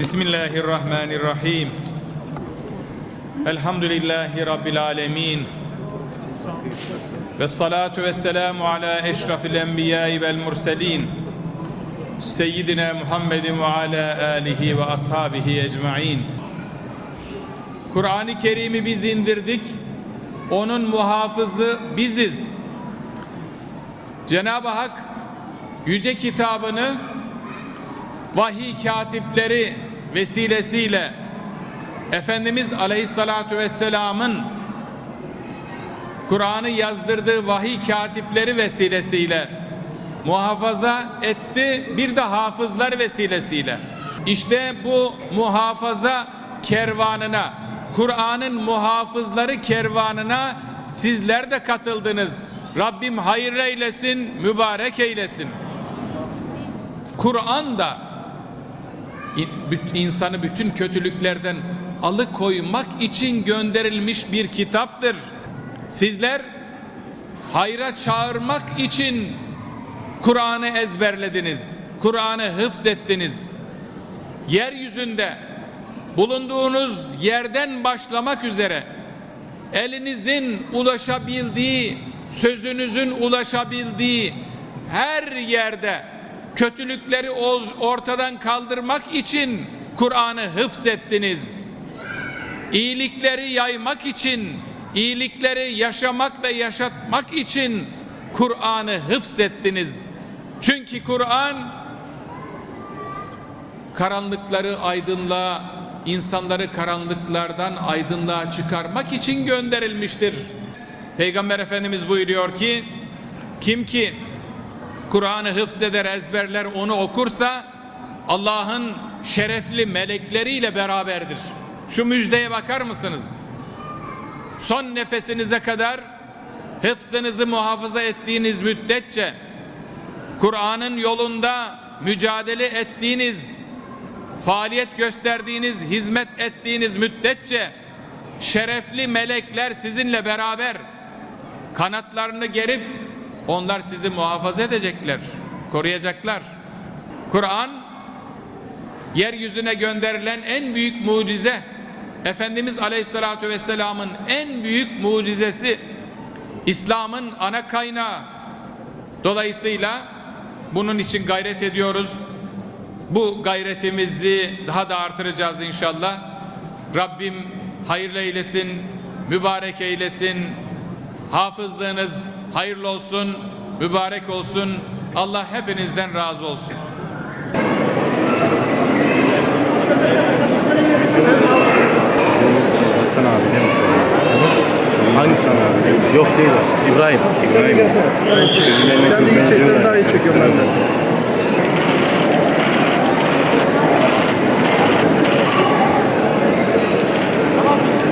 Bismillahirrahmanirrahim. Elhamdülillahi Rabbil alemin. Ve salatu ve selamu ala eşrafil enbiyai vel murselin. Seyyidina Muhammedin ve ala alihi ve ashabihi ecmain. Kur'an-ı Kerim'i biz indirdik. Onun muhafızı biziz. Cenab-ı Hak yüce kitabını vahiy katipleri vesilesiyle Efendimiz Aleyhissalatu Vesselam'ın Kur'an'ı yazdırdığı vahiy katipleri vesilesiyle muhafaza etti bir de hafızlar vesilesiyle. İşte bu muhafaza kervanına, Kur'an'ın muhafızları kervanına sizler de katıldınız. Rabbim hayır eylesin, mübarek eylesin. Kur'an da insanı bütün kötülüklerden alıkoymak için gönderilmiş bir kitaptır. Sizler hayra çağırmak için Kur'an'ı ezberlediniz. Kur'an'ı hıfzettiniz. Yeryüzünde bulunduğunuz yerden başlamak üzere elinizin ulaşabildiği, sözünüzün ulaşabildiği her yerde kötülükleri ortadan kaldırmak için Kur'an'ı hıfzettiniz. İyilikleri yaymak için, iyilikleri yaşamak ve yaşatmak için Kur'an'ı hıfzettiniz. Çünkü Kur'an karanlıkları aydınlığa, insanları karanlıklardan aydınlığa çıkarmak için gönderilmiştir. Peygamber Efendimiz buyuruyor ki, kim ki Kur'an'ı hıfzeder, ezberler, onu okursa Allah'ın şerefli melekleriyle beraberdir. Şu müjdeye bakar mısınız? Son nefesinize kadar hıfzınızı muhafaza ettiğiniz müddetçe Kur'an'ın yolunda mücadele ettiğiniz, faaliyet gösterdiğiniz, hizmet ettiğiniz müddetçe şerefli melekler sizinle beraber kanatlarını gerip onlar sizi muhafaza edecekler, koruyacaklar. Kur'an yeryüzüne gönderilen en büyük mucize Efendimiz Aleyhisselatü Vesselam'ın en büyük mucizesi İslam'ın ana kaynağı. Dolayısıyla bunun için gayret ediyoruz. Bu gayretimizi daha da artıracağız inşallah. Rabbim hayırlı eylesin, mübarek eylesin. Hafızlığınız hayırlı olsun, mübarek olsun. Allah hepinizden razı olsun. Hangisi? Yok değil o. İbrahim. İbrahim. De iyi daha iyi çekiyorsun benden.